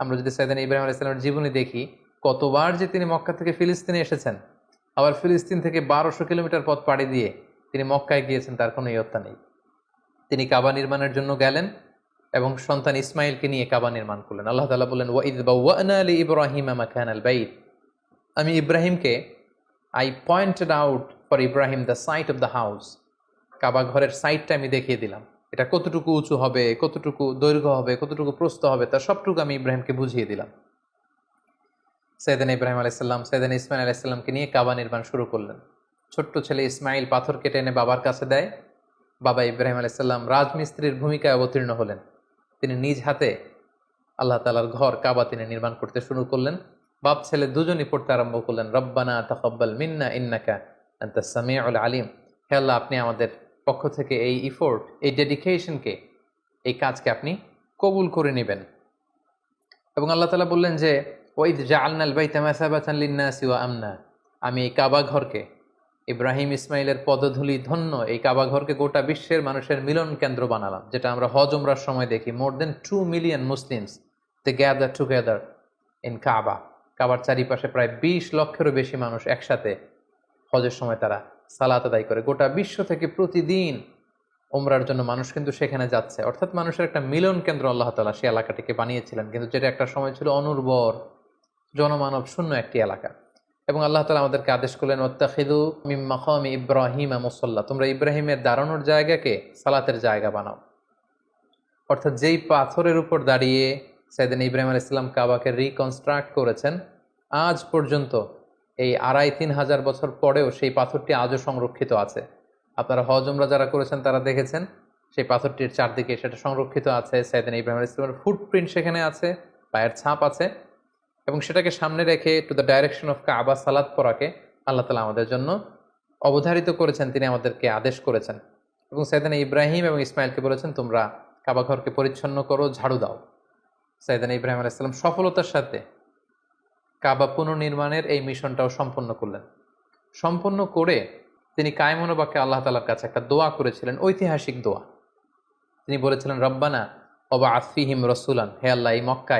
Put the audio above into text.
আমরা যদি সাইদান ইব্রাহিম আলাইসাল্লামের জীবনী দেখি, কতবার যে তিনি মক্কা থেকে ফিলিস্তিনে এসেছেন, আবার ফিলিস্তিন থেকে বারোশো কিলোমিটার পথ পাড়ি দিয়ে তিনি মক্কায় গিয়েছেন, তার কোনো ইয়ত্তা নেই। তিনি কাবা নির্মাণের জন্য গেলেন এবং সন্তান ইসমাইলকে নিয়ে কাবা নির্মাণ করলেন। আল্লাহ তালা বললেন ওয়াইদ বাউয়ানা আলী ইব্রাহিম আমাকান আল বাইত। আমি ইব্রাহিমকে I pointed out for Ibrahim the site of the house Kaaba ঘরের সাইটটা আমি দেখিয়ে দিলাম। এটা কতটুকু উঁচু হবে, কতটুকু দৈর্ঘ্য হবে, কতটুকু প্রস্থ হবে, তার সবটুকু আমি ইব্রাহিমকে বুঝিয়ে দিলাম। সৈদান ইব্রাহিম আলাইসাল্লাম সৈদান ইসমাইল আলাইসাল্লামকে নিয়ে কাবা নির্মাণ শুরু করলেন। ছোট্ট ছেলে ইসমাইল পাথর কেটে এনে বাবার কাছে দেয়। বাবা ইব্রাহিম আলাইসাল্লাম রাজমিস্ত্রির ভূমিকায় অবতীর্ণ হলেন। তিনি নিজ হাতে আল্লাহ তালার ঘর কাবা তিনি নির্মাণ করতে শুরু করলেন। বাপ ছেলে দুজনই পড়তে আরম্ভ করলেন। রব্বানা তাকব্বাল মিন্না ইন্নাকা সামিউল আলিম। হে আল্লাহ, আপনি আমাদের পক্ষ থেকে এই ইফোর্ট এই ডেডিকেশনকে এই কাজকে আপনি কবুল করে নেবেন। এবং আল্লাহ তালা বললেন যে ওই জাআলনাল বাইতা মাসাবাতান লিন্নাসি ওয়া আমনা। আমি এই কাবা ঘরকে, ইব্রাহিম ইসমাইলের পদধূলি ধন্য, এই কাবা ঘরকে গোটা বিশ্বের মানুষের মিলন কেন্দ্র বানালাম, যেটা আমরা হজ উমরার সময় দেখি। More than two million Muslims they gather together in Kaaba কাবার চারিপাশে প্রায় বিশ লক্ষেরও বেশি মানুষ একসাথে হজের সময় তারা সালাত আদায় করে। গোটা বিশ্ব থেকে প্রতিদিন ওমরার জন্য মানুষ কিন্তু সেখানে যাচ্ছে। অর্থাৎ মানুষের একটা মিলন কেন্দ্র আল্লাহ তালা সেই এলাকাটিকে বানিয়েছিলেন। কিন্তু যেটা একটা সময় ছিল অনুর্বর, জনমানব শূন্য একটি এলাকা। এবং আল্লাহ তালা আমাদেরকে আদেশ করলেন ওত্তাখিদু মিম্মাখম ইব্রাহিম মুসল্লা। তোমরা ইব্রাহিমের দাঁড়ানোর জায়গাকে সালাতের জায়গা বানাও। অর্থাৎ যেই পাথরের উপর দাঁড়িয়ে সাইদিন ইব্রাহিম আল ইসলাম কাবাকে রিকনস্ট্রাক্ট করেছেন, আজ পর্যন্ত এই আড়াই তিন হাজার বছর পরেও সেই পাথরটি আজও সংরক্ষিত আছে। আপনারা হজমরা যারা করেছেন, তারা দেখেছেন, সেই পাথরটির চারদিকে সেটা সংরক্ষিত আছে। সাইদিন ইব্রাহিম ইসলামের ফুটপ্রিন্ট সেখানে আছে, পায়ের ছাপ আছে এবং সেটাকে সামনে রেখে to the direction of Kaaba সালাদ পড়াকে আল্লাহ তালা আমাদের জন্য অবধারিত করেছেন, তিনি আমাদেরকে আদেশ করেছেন। এবং সাইদানা ইব্রাহিম এবং ইসমাইলকে বলেছেন, তোমরা কাবা ঘরকে পরিচ্ছন্ন করো, ঝাড়ু দাও। সাইদানা ইব্রাহিম আলাইসাল্লাম সফলতার সাথে কাবা পুনর্নির্মাণের এই মিশনটাও সম্পন্ন করলেন। সম্পন্ন করে তিনি কায়মনোবাকে আল্লাহ তালার কাছে একটা দোয়া করেছিলেন, ঐতিহাসিক দোয়া। তিনি বলেছিলেন, রব্বানা অবা আফিহিম রসুলান হে আল্লাহ, এই মক্কায়